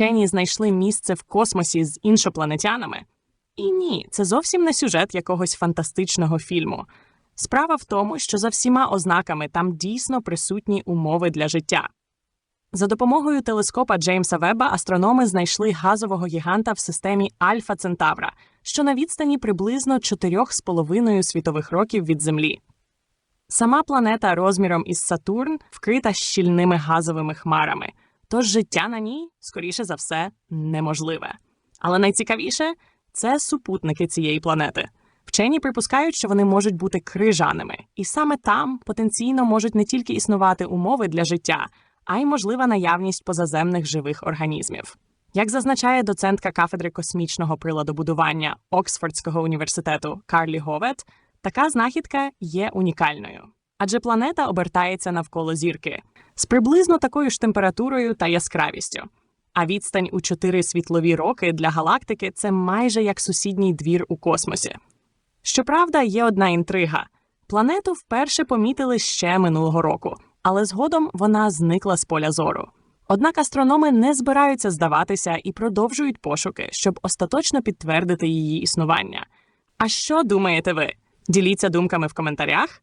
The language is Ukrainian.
вчені знайшли місце в космосі з іншопланетянами. І ні, це зовсім не сюжет якогось фантастичного фільму. Справа в тому, що за всіма ознаками там дійсно присутні умови для життя. За допомогою телескопа Джеймса Веба астрономи знайшли газового гіганта в системі Альфа Центавра, що на відстані приблизно 4,5 світових років від Землі. Сама планета розміром із Сатурн вкрита щільними газовими хмарами, тож життя на ній, скоріше за все, неможливе. Але найцікавіше це супутники цієї планети. Вчені припускають, що вони можуть бути крижаними, і саме там потенційно можуть не тільки існувати умови для життя, а й можлива наявність позаземних живих організмів. Як зазначає доцентка кафедри космічного приладобудування Оксфордського університету Карлі Говет, така знахідка є унікальною. Адже планета обертається навколо зірки з приблизно такою ж температурою та яскравістю. А відстань у 4 світлові роки для галактики це майже як сусідній двір у космосі. Щоправда, є одна інтрига. Планету вперше помітили ще минулого року, але згодом вона зникла з поля зору. Однак астрономи не збираються здаватися і продовжують пошуки, щоб остаточно підтвердити її існування. А що думаєте ви? Діліться думками в коментарях